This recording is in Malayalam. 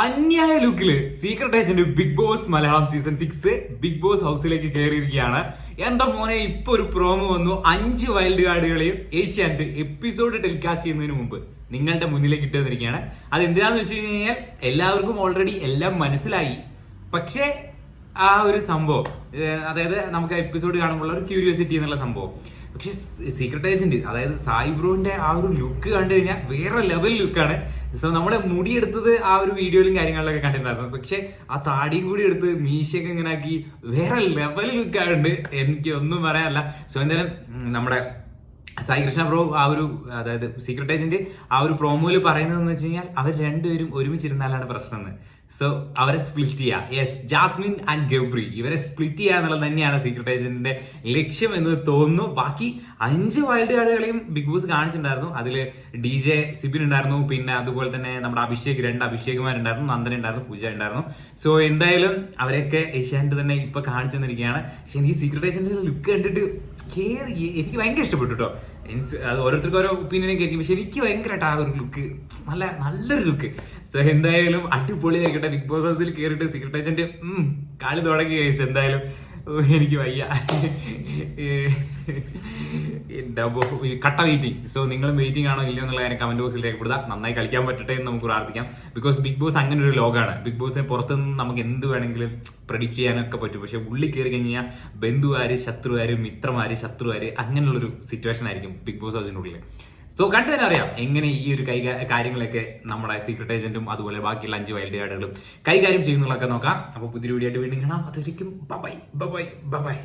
അന്യായ ലുക്കിൽ secret agent Bigg Boss Malayalam season six Bigg Boss ഹൗസിലേക്ക് കയറിയിരിക്കുകയാണ്. എന്റെ മോനെ ഇപ്പൊ ഒരു പ്രോമോ വന്നു. അഞ്ച് വൈൽഡ് കാർഡുകളെയും ഏഷ്യാനെറ്റ് എപ്പിസോഡ് ടെലികാസ്റ്റ് ചെയ്യുന്നതിന് മുമ്പ് നിങ്ങളുടെ മുന്നിലേക്ക് ഇട്ടു തന്നിരിക്കുകയാണ് അത് എന്തിനാന്ന് വെച്ച് കഴിഞ്ഞാൽ എല്ലാവർക്കും ഓൾറെഡി എല്ലാം മനസ്സിലായി. പക്ഷേ ആ ഒരു സംഭവം അതായത് നമുക്ക് എപ്പിസോഡ് കാണുമ്പോൾ ഒരു ക്യൂരിയോസിറ്റി എന്നുള്ള സംഭവം. പക്ഷെ സീക്രട്ട് ഏജന്റ് അതായത് സായി ബ്രോന്റെ ആ ഒരു ലുക്ക് കണ്ടു കഴിഞ്ഞാൽ വേറെ ലെവൽ ലുക്കാണ് സോ നമ്മുടെ മുടിയെടുത്തത് ആ ഒരു വീഡിയോയിലും കാര്യങ്ങളിലൊക്കെ കണ്ടിട്ടുണ്ടായിരുന്നു. പക്ഷെ ആ താടിയും കൂടി എടുത്ത് മീശയൊക്കെ ഇങ്ങനെ ആക്കി വേറെ ലെവൽ ലുക്കാണ് എനിക്ക് ഒന്നും പറയാനല്ല. സോ എന്തായാലും നമ്മുടെ സായി കൃഷ്ണ ബ്രോ ആ ഒരു അതായത് സീക്രട്ട് ഏജന്റ് ആ ഒരു പ്രോമോയിൽ പറയുന്നതെന്ന് വെച്ച് കഴിഞ്ഞാൽ അവർ രണ്ടുപേരും ഒരുമിച്ചിരുന്നാലാണ് പ്രശ്നം എന്ന് സോ അവരെ സ്പ്ലിറ്റ് ചെയ്യുക യെസ് ജാസ്മിൻ ആൻഡ് ഗബ്രി ഇവരെ സ്പ്ലിറ്റ് ചെയ്യുക എന്നുള്ളത് തന്നെയാണ് സീക്രട്ട് ഏജന്റിന്റെ ലക്ഷ്യം എന്ന് തോന്നുന്നു. ബാക്കി അഞ്ച് വൈൽഡ് കാർഡുകളെയും ബിഗ് ബോസ് കാണിച്ചിട്ടുണ്ടായിരുന്നു. അതിൽ ഡി ജെ സിബിൻ ഉണ്ടായിരുന്നു. പിന്നെ അതുപോലെ തന്നെ നമ്മുടെ അഭിഷേക് രണ്ട് അഭിഷേകുമാരുണ്ടായിരുന്നു. നന്ദന ഉണ്ടായിരുന്നു. പൂജ ഉണ്ടായിരുന്നു. സോ എന്തായാലും അവരെയൊക്കെ ഏഷ്യാനെറ്റ് തന്നെ ഇപ്പൊ കാണിച്ചു തന്നിരിക്കുകയാണ്. പക്ഷെ എനിക്ക് സീക്രട്ട് ഏജന്റിന്റെ ലുക്ക് കണ്ടിട്ട് കേറി എനിക്ക് ഭയങ്കര ഇഷ്ടപ്പെട്ടു കേട്ടോ മീൻസ് അത് ഓരോരുത്തർക്കും ഓരോ ഒപ്പീനിയനൊക്കെ ആയിരിക്കും. പക്ഷെ എനിക്ക് ഭയങ്കരമായിട്ട് ആ ഒരു ലുക്ക് നല്ല നല്ലൊരു ലുക്ക് സോ എന്തായാലും അടിപൊളിയായിക്കട്ടെ. ബിഗ് ബോസ് ഹൗസിൽ കയറിയിട്ട് സീക്രട്ട് ഏജന്റ് കാളി തുടങ്ങി കഴിച്ചു എന്തായാലും. എനിക്ക് വയ്യ. കട്ട വെയിറ്റിംഗ് സോ നിങ്ങളും വെയിറ്റിംഗ് ആണോ ഇല്ലയോ എന്നുള്ള കാര്യം കമന്റ് ബോക്സിൽ രേഖപ്പെടുത്തുക നന്നായി കളിക്കാൻ പറ്റട്ടെ എന്ന് നമുക്ക് പ്രാർത്ഥിക്കാം. ബിക്കോസ് ബിഗ് ബോസ് അങ്ങനെ ഒരു ലോകമാണ് ബിഗ് ബോസിനെ പുറത്തുനിന്ന് നമുക്ക് എന്ത് വേണമെങ്കിലും പ്രഡിക്റ്റ് ചെയ്യാനൊക്കെ പറ്റും. പക്ഷെ ഉള്ളിൽ കയറി കഴിഞ്ഞാൽ ബന്ധുവാര് ശത്രുവാര് മിത്രമാര് ശത്രുവാര് അങ്ങനെയുള്ളൊരു സിറ്റുവേഷൻ ആയിരിക്കും ബിഗ് ബോസ് ഹൗസിനുള്ളിൽ സോ കണ്ടു തന്നെ അറിയാം എങ്ങനെ ഈ ഒരു കൈ കാര്യങ്ങളൊക്കെ നമ്മുടെ സീക്രട്ട് ഏജന്റും അതുപോലെ ബാക്കിയുള്ള അഞ്ച് വൈൽഡ് കാർഡുകളും കൈകാര്യം ചെയ്യുന്നുള്ളതൊക്കെ നോക്കാം. അപ്പോൾ പുതിയ വീഡിയോ ആയിട്ട് വീണ്ടും കാണാം. അതൊരിക്കും ബൈ ബൈ ബൈ